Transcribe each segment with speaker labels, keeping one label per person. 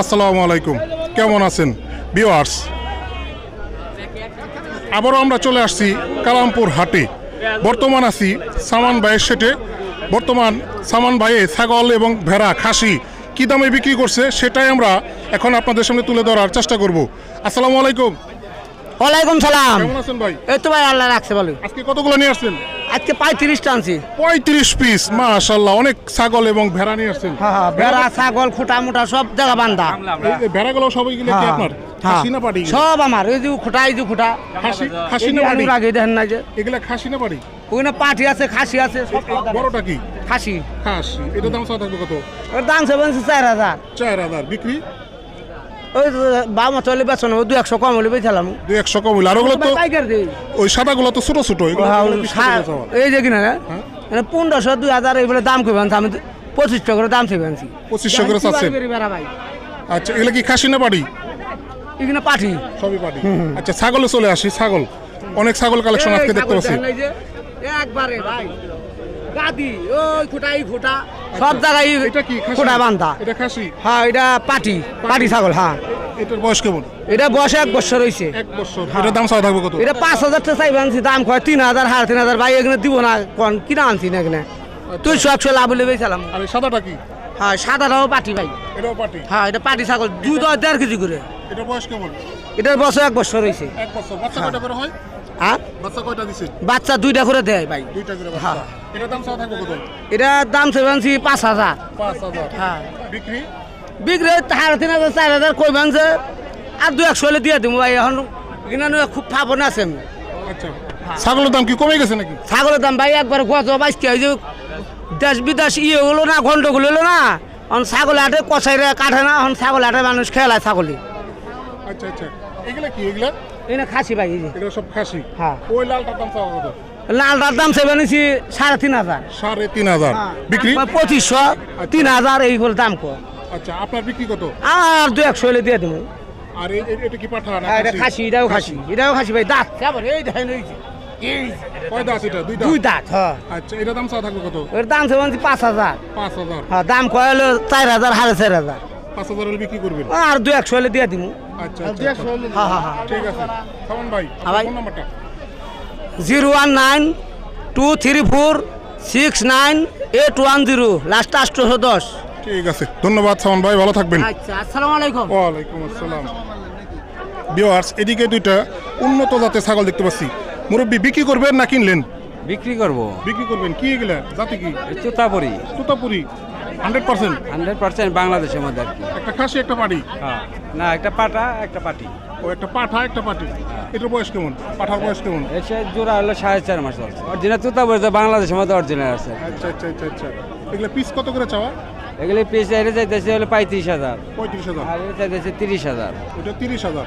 Speaker 1: আসসালামু আলাইকুম। কেমন আছেন? ভিওয়ার্স আবারও আমরা চলে আসছি কালামপুর হাটে। বর্তমান আছি সামান ভাইয়ের সেটে। বর্তমান সামান ভাইয়ে ছাগল এবং ভেড়া খাসি কী দামে বিক্রি করছে সেটাই আমরা এখন আপনাদের সামনে তুলে ধরার চেষ্টা করব। আসসালামু আলাইকুম।
Speaker 2: ওয়ালাইকুম সালাম।
Speaker 1: কেমন আছেন ভাই?
Speaker 2: এই তো ভাই আল্লাহ রাখছে বলো।
Speaker 1: আজকে কতগুলো নিয়ে আসছেন?
Speaker 2: আজকে পঁয়ত্রিশটা আনছি।
Speaker 1: পঁয়ত্রিশ পিস মাশাল্লাহ অনেক ছাগল এবং ভেড়া নিয়ে আসছেন।
Speaker 2: হ্যাঁ হ্যাঁ ভেড়া ছাগল খুঁটা মুটা সব জায়গা বান্ধা।
Speaker 1: ভেড়াগুলো সবাই গেলে কি
Speaker 2: হ্যাঁ,
Speaker 1: আপনার?
Speaker 2: হ্যাঁ। সব আমার এই যে খুঁটা এই যে খুঁটা।
Speaker 1: খাসি খাসি না
Speaker 2: যে
Speaker 1: পাটি?
Speaker 2: আগে দেখেন না যে।
Speaker 1: এগুলা খাসি না পাটি?
Speaker 2: ওখানে পাঠি আছে খাসি আছে।
Speaker 1: বড়টা কি?
Speaker 2: খাসি।
Speaker 1: খাসি। এটা দাম কত?
Speaker 2: দাম সেভেন চার হাজার।
Speaker 1: চার হাজার। বিক্রি?
Speaker 2: ওই বাবা চলে বেচন দু একশো কম হলে বেচালাম
Speaker 1: দুই একশো কম হইল। আর ওগুলো তো
Speaker 2: পাইকার দিই।
Speaker 1: ওই সাদাগুলো তো ছোট ছোট এগুলো
Speaker 2: হ্যাঁ,
Speaker 1: এগুলো।
Speaker 2: এই যে কিনা
Speaker 1: হ্যাঁ।
Speaker 2: মানে পনেরোশো দুই হাজার এইগুলো দাম আনছি আমি পঁচিশ টাকা করে দাম থেকে আনছি।
Speaker 1: 2500 করে চাচ্ছেন?
Speaker 2: ভাই।
Speaker 1: আচ্ছা এগুলো কি খাসি না পাটি?
Speaker 2: এখানে পাঠি
Speaker 1: সবই পাটি। আচ্ছা ছাগলে চলে আসি ছাগল। অনেক ছাগল কালেকশন আজকে দেখতে পাচ্ছি।
Speaker 2: একবারে ভাই। গাদি ওই খুঁটা এই খুঁটা। সব জায়গায়
Speaker 1: এটা কি খাসি?
Speaker 2: বান্ধা।
Speaker 1: এটা খাসি?
Speaker 2: হ্যাঁ এটা পাটি পাটি? ছাগল হ্যাঁ।
Speaker 1: এটার বয়স কেমন?
Speaker 2: এটা বয়স এক বছর হয়েছে
Speaker 1: এক বছর। এটার দাম চাওয়া থাকবে কত?
Speaker 2: এটা পাঁচ হাজার টাকা চাইবে আনছি দাম কয় তিন হাজার সাড়ে তিন হাজার। ভাই এখানে দিব না কোন কিনা আনছি না এখানে। তুই সব লাভ হলে বেচালাম
Speaker 1: আর সাদাটা কি?
Speaker 2: হ্যাঁ সাদাটাও পাটি ভাই।
Speaker 1: এটাও পাটি?
Speaker 2: হ্যাঁ এটা পাটি ছাগল। দুধ হয় দেড় কেজি করে।
Speaker 1: এটার বয়স কেমন?
Speaker 2: এটার বছর এক বছর হয়েছে
Speaker 1: এক বছর। বাচ্চা কয়টা করে হয়?
Speaker 2: হ্যাঁ?
Speaker 1: বাচ্চা
Speaker 2: দুইটা করে দেয় ভাই।
Speaker 1: দুইটা করে
Speaker 2: হ্যাঁ।
Speaker 1: এটার দাম
Speaker 2: পাঁচ হাজার। হ্যাঁ।
Speaker 1: বিক্রি?
Speaker 2: বিক্রি সাড়ে তিন হাজার চার হাজার কই ভাঙছে? আর দু একশো হলে দিয়ে দিব ভাই এখন কিনা নিয়ে খুব ফাবন আছে আমি।
Speaker 1: আচ্ছা। ছাগলের দাম কি কমে গেছে নাকি?
Speaker 2: ছাগলের দাম ভাই একবার ওই যে দেশ বিদেশ ইয়ে হলো না গন্ডগোল হলো না। এখন ছাগল হাটে কষাইরে কাটে না এখন ছাগল হাটে মানুষ খেলায় ছাগলি
Speaker 1: আচ্ছা আচ্ছা। এগুলা কি এগুলা?
Speaker 2: এনে খাসি ভাই।
Speaker 1: এগুলো সব খাসি?
Speaker 2: হ্যাঁ।
Speaker 1: ওই লালটার দাম চাওয়া কত?
Speaker 2: লালটার দাম সেবে নিছি সাড়ে তিন হাজার।
Speaker 1: সাড়ে তিন হাজার। বিক্রি?
Speaker 2: পঁচিশশো তিন হাজার এইগুলো দাম কো।
Speaker 1: আচ্ছা আপনার বিক্রি কত?
Speaker 2: আর দু একশো হলে দিয়ে দেবো।
Speaker 1: আর এটা কি পাঠা না
Speaker 2: হ্যাঁ, এটা
Speaker 1: খাসি?
Speaker 2: এটাও খাসি এটাও খাসি ভাই দাঁত। কেমন এই দেখেন এই যে।
Speaker 1: কয় দাঁত এটা? দুই
Speaker 2: দুই
Speaker 1: দাঁত
Speaker 2: হ্যাঁ।
Speaker 1: আচ্ছা এটা দাম চাওয়া থাকবে কত?
Speaker 2: ওর দাম পাঁচ হাজার।
Speaker 1: পাঁচ হাজার।
Speaker 2: হ্যাঁ দাম কয় হলো চার হাজার সাড়ে চার হাজার।
Speaker 1: পাঁচ হাজার হলে বিক্রি করবেন?
Speaker 2: আর দু একশো হলে দিয়ে দিব
Speaker 1: আচ্ছা আচ্ছা আচ্ছা।
Speaker 2: হ্যাঁ হ্যাঁ হ্যাঁ।
Speaker 1: ঠিক আছে। সামন ভাই
Speaker 2: ভাই।
Speaker 1: ফোন নাম্বারটা
Speaker 2: zero one nine two three four six nine eight one zero. Last আটশোশো দশ।
Speaker 1: ঠিক আছে। ধন্যবাদ সামন ভাই ভালো থাকবেন।
Speaker 2: আচ্ছা আসসালামু আলাইকুম।
Speaker 1: ওয়ালাইকুম আসসালাম। বিওয়ার্স এদিকে দুইটা উন্নত জাতের ছাগল দেখতে পাচ্ছি। মুরব্বী বিক্রি করবেন না কিনলেন?
Speaker 3: বিক্রি করব।
Speaker 1: বিক্রি করবেন। কি এগুলা? জাতি কি?
Speaker 3: চুতাপুরি
Speaker 1: Totapuri. Hundred percent?
Speaker 3: Hundred percent বাংলাদেশের মধ্যে আর কি।
Speaker 1: একটা খাসি একটা পাটি?
Speaker 3: হ্যাঁ। না একটা পাটা একটা পাটি।
Speaker 1: ও একটা পাঠা একটা পাটি? এটার বয়স কেমন? পাঠার বয়স কেমন?
Speaker 3: এসে জোড়া হলো সাড়ে চার মাস চলছে অরিজিনাল তুতাপুরি তো বাংলাদেশের মধ্যে অরিজিনাল আছে।
Speaker 1: আচ্ছা আচ্ছা আচ্ছা আচ্ছা। এগুলা পিস কত করে চাওয়া?
Speaker 3: এগুলি পিস এটা চাইতেছে হলো পঁয়ত্রিশ হাজার।
Speaker 1: পঁয়ত্রিশ হাজার।
Speaker 3: আর এটা চাইতেছে তিরিশ হাজার।
Speaker 1: ওটা তিরিশ হাজার।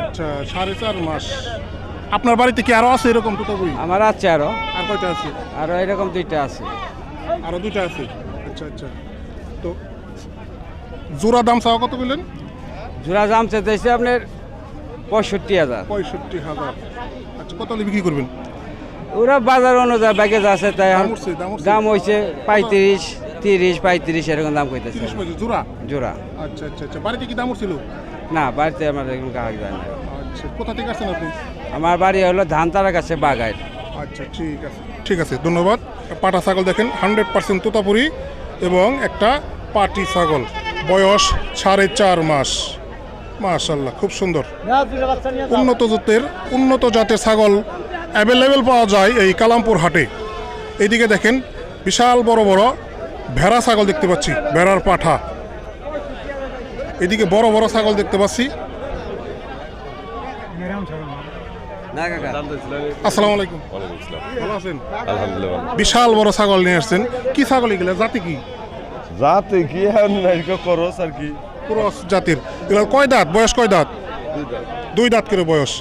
Speaker 1: আচ্ছা সাড়ে চার মাস। আপনার বাড়িতে কি আরও আছে এরকম তুতাপুরি
Speaker 3: আমার আছে আরও।
Speaker 1: আর কয়টা আছে?
Speaker 3: আরও এরকম দুইটা আছে।
Speaker 1: আরও দুইটা আছে। আচ্ছা আচ্ছা। তো জোড়া দাম চাওয়া কত বললেন
Speaker 3: জোড়া দাম চাইতেছে আপনার পঁয়ষট্টি হাজার।
Speaker 1: পঁয়ষট্টি হাজার। আচ্ছা কত বিক্রি করবেন?
Speaker 3: ওরা বাজার অনুযায়ী প্যাকেজ আছে তাই
Speaker 1: দাম
Speaker 3: হয়েছে পঁয়ত্রিশ তিরিশ পঁয়ত্রিশ এরকম দাম কইতেছে।
Speaker 1: জোড়া?
Speaker 3: জোড়া।
Speaker 1: আচ্ছা আচ্ছা আচ্ছা। বাড়িতে কি দাম উঠছিল?
Speaker 3: না বাড়িতে আমার এরকম কাগজ যায় না।
Speaker 1: আচ্ছা কোথা থেকে আসছেন আপনি?
Speaker 3: আমার বাড়ি হলো ধানতারার কাছে বাগাইট
Speaker 1: আচ্ছা ঠিক আছে। ঠিক আছে ধন্যবাদ। পাটা ছাগল দেখেন হান্ড্রেড পার্সেন্ট তোতাপুরি। এবং একটা পাটি ছাগল। বয়স সাড়ে চার মাস। মাশাল্লাহ খুব সুন্দর। উন্নত জাতের উন্নত জাতের ছাগল অ্যাভেলেবেল পাওয়া যায় এই কালামপুর হাটে। এইদিকে দেখেন, বিশাল বড় বড় ভেড়া ছাগল দেখতে পাচ্ছি, ভেড়ার পাঠা। এদিকে বড় বড় ছাগল দেখতে পাচ্ছি। আসসালামু আলাইকুম। ভালো আছেন?
Speaker 4: আলহামদুলিল্লাহ
Speaker 1: বিশাল বড় ছাগল নিয়ে আসছেন। কি ছাগল এগুলো? জাতি কি?
Speaker 4: যাতে কি? করস আর কি।
Speaker 1: ক্রস জাতির। এগুলো কয় দাঁত? বয়স কয় দাঁত? দুই দাঁত। করে বয়স।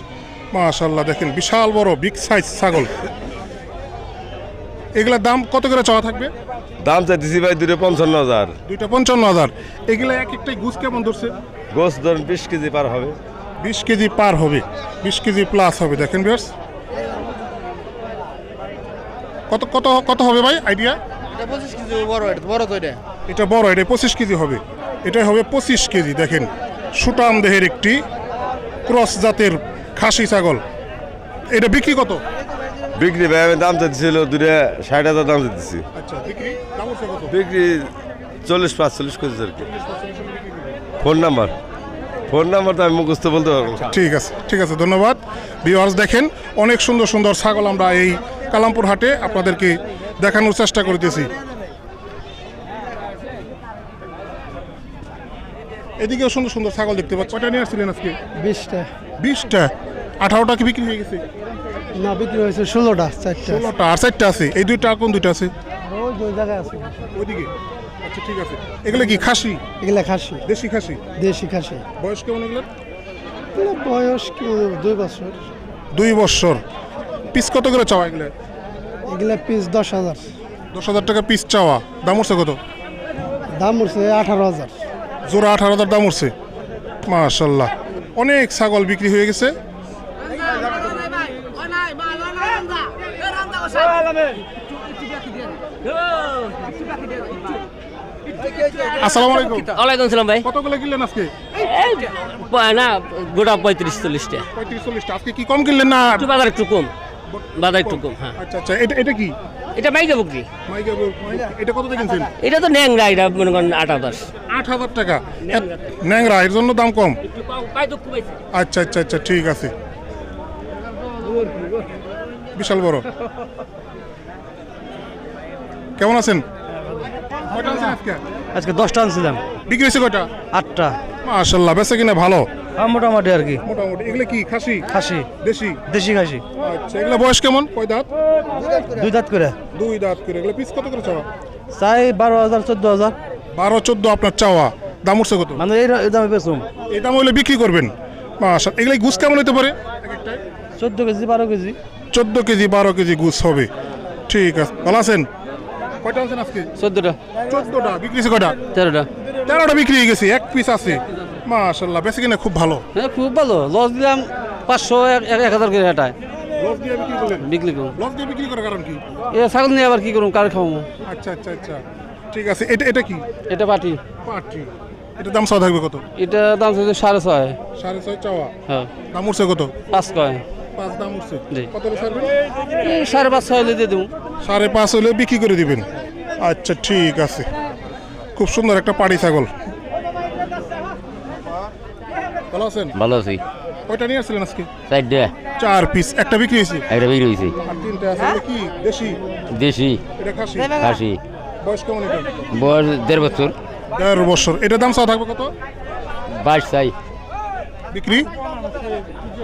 Speaker 1: মাশাল্লাহ দেখেন বিশাল বড় বিগ সাইজ ছাগল। এগুলোর দাম কত করে চাওয়া থাকবে?
Speaker 4: দাম চাইতেছি ভাই দুটো পঞ্চান্ন হাজার।
Speaker 1: দুইটা পঞ্চান্ন হাজার। এগুলো এক একটাই গুছ কেমন ধরছে?
Speaker 4: গোস ধরেন বিশ কেজি পার হবে।
Speaker 1: বিশ কেজি পার হবে বিশ কেজি প্লাস হবে। দেখেন বেশ কত কত কত হবে ভাই? আইডিয়া
Speaker 5: এটা পঁচিশ কেজি বড় এটা বড় তো এটা।
Speaker 1: এটা বড় এটা পঁচিশ কেজি হবে। এটা হবে পঁচিশ কেজি দেখেন। সুটাম দেহের একটি ক্রস জাতের খাসি ছাগল। এটা বিক্রি কত?
Speaker 4: বিক্রি ভাই আমি দাম চাইছিল দুটা ষাট হাজার দাম চাইতেছি।
Speaker 1: আচ্ছা বিক্রি? দাম হচ্ছে কত?
Speaker 4: বিক্রি চল্লিশ পাঁচচল্লিশ কেজি আর কি। Phone number? ফোন নাম্বার তো আমি মুখস্থ বলতে পারব।
Speaker 1: ঠিক আছে ঠিক আছে ধন্যবাদ। ভিউয়ার্স দেখেন অনেক সুন্দর সুন্দর ছাগল আমরা এই কালামপুর হাটে আপনাদেরকে দেখানোর চেষ্টা করতেছি। এদিকেও সুন্দর সুন্দর ছাগল দেখতে পাচ্ছি। কটা নিয়ে আসছিলেন আজকে?
Speaker 5: বিশটা।
Speaker 1: বিশটা? আঠারোটা কি বিক্রি হয়ে গেছে?
Speaker 5: না বিক্রি হয়েছে ষোলোটা চারটা
Speaker 1: ষোলোটা আর চারটা আছে। এই দুইটা কোন দুইটা আছে?
Speaker 5: ওই দুই জায়গায় আছে।
Speaker 1: ওইদিকে। আচ্ছা ঠিক আছে এগুলো কি খাসি
Speaker 5: এগুলা খাসি
Speaker 1: দেশি খাসি
Speaker 5: দেশি খাসি
Speaker 1: বয়স কেমন এগুলো
Speaker 5: বয়স কি দুই বছর
Speaker 1: দুই বছর পিস কত করে চাওয়া এগুলো
Speaker 5: এগুলা পিস দশ হাজার
Speaker 1: দশ হাজার টাকা পিস চাওয়া দাম উঠছে কত
Speaker 5: দাম উঠছে আঠারো হাজার
Speaker 1: জোড়া আঠারো হাজার দাম উঠছে মাশাল্লাহ অনেক ছাগল বিক্রি হয়ে গেছে আসসালামু আলাইকুম।
Speaker 6: ওয়ালাইকুম সালাম ভাই।
Speaker 1: কতগুলো কিনলেন আজকে?
Speaker 6: প- না গোটা পঁয়ত্রিশ চল্লিশটা
Speaker 1: পঁয়ত্রিশ চল্লিশটা আজকে কি কম কিনলেন না?
Speaker 6: একটু বাজার একটু কম। বাজার একটু কম হ্যাঁ।
Speaker 1: আচ্ছা আচ্ছা এটা এটা কি?
Speaker 6: এটা মাইকা বকরি।
Speaker 1: এটা কত দিয়ে
Speaker 6: এটা তো ন্যাংরা এটা মনে করেন আট হাজার।
Speaker 1: আট হাজার টাকা। ন্যাংরা এর জন্য দাম কম? আচ্ছা আচ্ছা আচ্ছা ঠিক আছে। বিশাল বড়। কেমন আছেন? আনছেন আজকে?
Speaker 5: আজকে দশটা আনছিলাম।
Speaker 1: বিক্রি হয়েছে কয়টা?
Speaker 5: আটটা।
Speaker 1: মাশাল্লাহ বেচে কিনা ভালো?
Speaker 5: হ্যাঁ, মোটামুটি আর কি।
Speaker 1: মোটামুটি। এগুলো কি খাসি?
Speaker 5: খাসি।
Speaker 1: দেশি?
Speaker 5: দেশি খাসি।
Speaker 1: আচ্ছা এগুলো বয়স কেমন? কয় দাঁত?
Speaker 5: দুই দাঁত করে।
Speaker 1: দুই দাঁত করে। এগুলো পিস কত করে চাওয়া?
Speaker 5: চাই বারো হাজার চোদ্দ হাজার।
Speaker 1: বারো চোদ্দ আপনার চাওয়া। দাম উঠছে কত?
Speaker 5: মানে এই দামে বেচুম।
Speaker 1: এই দাম হইলে বিক্রি করবেন। মাশা এগুলো গুছ কেমন হতে পারে?
Speaker 5: চোদ্দ কেজি বারো কেজি।
Speaker 1: চোদ্দ কেজি বারো কেজি গুছ হবে। ঠিক আছে। ভালো আছেন? কয়টা আনছেন আজকে
Speaker 6: চোদ্দটা।
Speaker 1: চোদ্দটা বিক্রি হয়েছে কয়টা?
Speaker 6: তেরোটা।
Speaker 1: তেরোটা বিক্রি হয়ে গেছে এক পিস আছে। মাশাল্লাহ বেশি কিনা খুব ভালো।
Speaker 6: হ্যাঁ খুব ভালো। লস দিলাম পাঁচশো এক হাজার করে
Speaker 1: দিয়ে বিক্রি
Speaker 6: করুন।
Speaker 1: লস দিয়ে বিক্রি করার কারণ কি?
Speaker 6: এ ছাগল নিয়ে আবার কি করুন কার খাওয়াবো
Speaker 1: আচ্ছা আচ্ছা আচ্ছা। ঠিক আছে এটা এটা কি?
Speaker 6: এটা পাটি।
Speaker 1: পাটি। এটা দাম চাওয়া থাকবে কত?
Speaker 6: এটা দাম সাড়ে ছয়।
Speaker 1: সাড়ে ছয় চাওয়া।
Speaker 6: হ্যাঁ।
Speaker 1: দাম উঠছে কত?
Speaker 6: পাঁচ কয়
Speaker 1: পাঁচ দাম উঠছে। কত হলে ছাড়বেন
Speaker 6: সাড়ে পাঁচ ছয় হলে দিয়ে দেবো।
Speaker 1: সাড়ে পাঁচ হলে বিক্রি করে দিবেন? আচ্ছা ঠিক আছে। খুব সুন্দর একটা পাড়ি ছাগল। ভালো আছেন?
Speaker 7: ভালো আছি।
Speaker 1: কয়টা নিয়ে আসছিলেন আজকে?
Speaker 7: চারটে।
Speaker 1: চার পিস একটা বিক্রি হয়েছে?
Speaker 7: একটা বের হয়েছে।
Speaker 1: আর তিনটা আছে এটা কি? দেশি?
Speaker 7: দেশি।
Speaker 1: এটা খাসি?
Speaker 7: খাসি।
Speaker 1: বয়স কেমন এটা?
Speaker 7: বয়স দেড় বছর।
Speaker 1: দেড় বছর। এটা দাম চাওয়া থাকবে কত?
Speaker 7: বাইশ চাই।
Speaker 1: বিক্রি?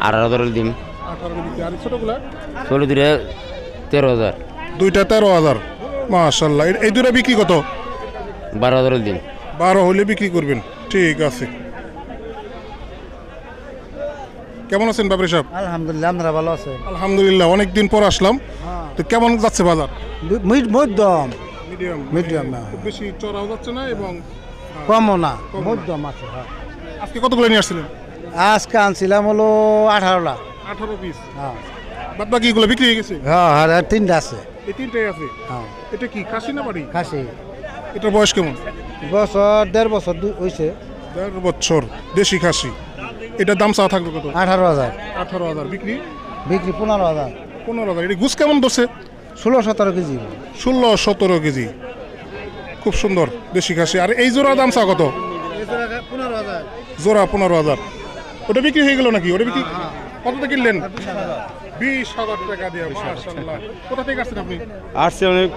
Speaker 7: আঠারো হাজার দিন
Speaker 1: আঠারো বিক্রি আর ছোটগুলা?
Speaker 7: ষোলো দূরে তেরো হাজার।
Speaker 1: দুইটা তেরো হাজার। মাশাল্লাহ। এই দুটা বিক্রি কত?
Speaker 7: বারো দিন।
Speaker 1: বারো হলে বিক্রি করবেন। ঠিক আছে। কেমন আছেন বাবরি সাহেব?
Speaker 5: আলহামদুলিল্লাহ আপনারা ভালো আছে
Speaker 1: আলহামদুলিল্লাহ অনেক দিন পর আসলাম। তো কেমন যাচ্ছে বাজার?
Speaker 5: মধ্যম।
Speaker 1: মিডিয়াম।
Speaker 5: না।
Speaker 1: বেশি চড়াও যাচ্ছে না এবং
Speaker 5: কমও না। মধ্যম আছে হ্যাঁ।
Speaker 1: আজকে কতগুলো নিয়ে আসছিলেন?
Speaker 5: আজকে আনছিলাম হলো আঠারোটা।
Speaker 1: আঠারো পিস
Speaker 5: হ্যাঁ।
Speaker 1: বাদ বাকি এগুলো বিক্রি হয়ে গেছে?
Speaker 5: হ্যাঁ আর তিনটা আছে।
Speaker 1: এই তিনটাই আছে?
Speaker 5: হ্যাঁ।
Speaker 1: এটা কি খাসি না বাড়ি?
Speaker 5: খাসি।
Speaker 1: এটার বয়স কেমন?
Speaker 5: বছর দেড় বছর দু- হইছে।
Speaker 1: দেড় বছর দেশি খাসি। এটার দাম চাওয়া থাকবে কত?
Speaker 5: আঠারো হাজার।
Speaker 1: আঠারো হাজার বিক্রি?
Speaker 5: বিক্রি পনেরো হাজার।
Speaker 1: পনেরো হাজার। এটা গুছ কেমন ধরছে?
Speaker 5: ষোলো সতেরো কেজি।
Speaker 1: ষোলো সতেরো কেজি। খুব সুন্দর দেশি খাসি। আর এই জোড়া দাম চা কত? জোড়া পনেরো হাজার। ওটা বিক্রি হয়ে গেল নাকি? ওটা বিক্রি কততে কিনলেন? বিশ হাজার টাকা দিয়ে মাশাআল্লাহ। কোথা থেকে আসছেন আপনি?
Speaker 3: আসছে অনেক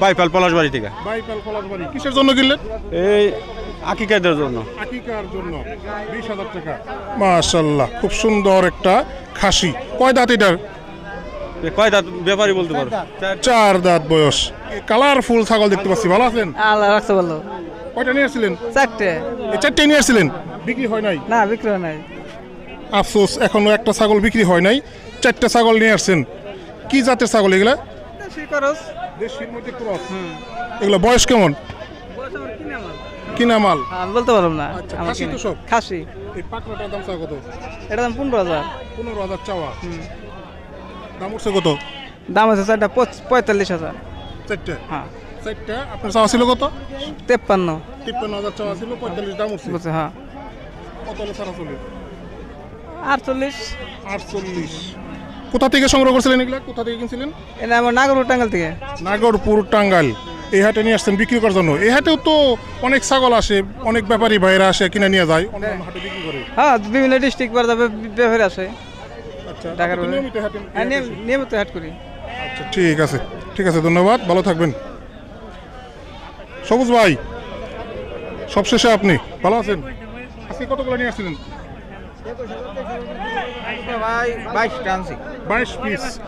Speaker 3: বাইপাল পলাশবাড়ি থেকে।
Speaker 1: বাইপাল পলাশবাড়ি। কিসের জন্য কিনলেন?
Speaker 3: এই আকিকাদের জন্য।
Speaker 1: আকিকার জন্য। বিশ হাজার টাকা। মাশাল্লাহ খুব সুন্দর একটা খাসি। কয় দাঁত এটার?
Speaker 3: কয় দাঁত? ব্যাপারী বলতে পারো। চার-
Speaker 1: দাঁত। বয়স। কালারফুল ছাগল দেখতে পাচ্ছি। ভালো আছেন?
Speaker 2: আল্লাহ রাখতে বলল
Speaker 1: কয়টা নিয়ে আসছিলেন?
Speaker 2: চারটে।
Speaker 1: চারটে নিয়ে আসছিলেন? বিক্রি হয় নাই?
Speaker 2: না বিক্রি হয় নাই।
Speaker 1: আফসোস এখনও একটা ছাগল বিক্রি হয় নাই চারটে ছাগল নিয়ে আসছেন। কি জাতের ছাগল এগুলা? দেশির মধ্যে ক্রস এগুলো বয়স কেমন? কিনা মাল
Speaker 2: আমি বলতে পারলাম না।
Speaker 1: আচ্ছা, খাসি তো সব?
Speaker 2: খাসি।
Speaker 1: এই পাকড়াটার দাম কত?
Speaker 2: এটা দাম পনেরো হাজার।
Speaker 1: পনেরো হাজার চাওয়া। দাম উঠছে কত?
Speaker 2: দাম আছে চারটা পঁয়তাল্লিশ হাজার।
Speaker 1: চারটে?
Speaker 2: হ্যাঁ।
Speaker 1: চারটা? আপনার চাওয়া ছিল কত?
Speaker 8: তেপ্পান্ন।
Speaker 1: তিপ্পান্ন হাজার চাওয়া ছিল পঁয়তাল্লিশ দাম উঠছে।
Speaker 8: বুঝছে হ্যাঁ।
Speaker 1: কত হলে চলে
Speaker 8: আটচল্লিশ।
Speaker 1: আটচল্লিশ। কোথা থেকে সংগ্রহ করছিলেন এগুলা? কোথা থেকে কিনছিলেন?
Speaker 8: এটা আমার নাগরপুর টাঙ্গাল থেকে।
Speaker 1: নাগরপুর টাঙ্গাইল। এই হাটে নিয়ে আসছেন বিক্রি করার জন্য। এই হাটেও তো অনেক ছাগল আসে অনেক ব্যাপারী ভাইরা আসে কিনে নিয়ে যায় অন্য হাটে বিক্রি করে।
Speaker 8: হ্যাঁ বিভিন্ন ডিস্ট্রিক্ট বার যাবে ব্যাপারে আসে।
Speaker 1: আচ্ছা
Speaker 8: ঢাকার হ্যাঁ নিয়মিত হাট করি।
Speaker 1: আচ্ছা ঠিক আছে। ঠিক আছে ধন্যবাদ। ভালো থাকবেন। সবুজ ভাই সবশেষে আপনি ভালো আছেন? আজকে কতগুলো নিয়ে আসছিলেন?
Speaker 6: ভাই বাইশটা আনছি।
Speaker 1: বাইশ পিস।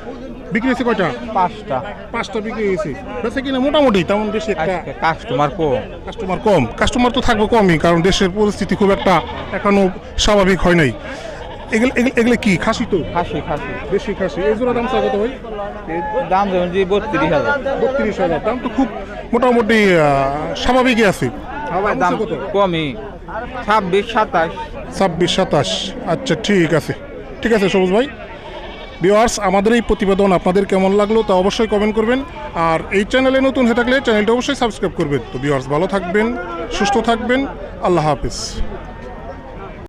Speaker 1: বিক্রি হয়েছে কয়টা?
Speaker 6: পাঁচটা।
Speaker 1: পাঁচটা বিক্রি হয়েছে। বেশি কিনা মোটামুটি তেমন বেশি একটা
Speaker 6: কাস্টমার কম।
Speaker 1: কাস্টমার কম। কাস্টমার তো থাকবে কমই কারণ দেশের পরিস্থিতি খুব একটা এখনও স্বাভাবিক হয় নাই। এগুলো এগুলো- কি খাসি তো?
Speaker 6: খাসি খাসি।
Speaker 1: দেশি খাসি। এই দাম কত ভাই?
Speaker 6: দাম যেমন যে বত্রিশ হাজার।
Speaker 1: বত্রিশ হাজার। দাম তো খুব মোটামুটি স্বাভাবিকই আছে।
Speaker 6: সবাই দাম কমই। ছাব্বিশ সাতাশ।
Speaker 1: ছাব্বিশ সাতাশ। আচ্ছা ঠিক আছে। ঠিক আছে সবুজ ভাই। ভিওয়ার্স আমাদের এই প্রতিবেদন আপনাদের কেমন লাগল তা অবশ্যই কমেন্ট করবেন। আর এই চ্যানেলে নতুন হয়ে থাকলে চ্যানেলটা অবশ্যই সাবস্ক্রাইব করবেন। তো ভিওয়ার্স ভালো থাকবেন সুস্থ থাকবেন। আল্লাহ হাফিজ।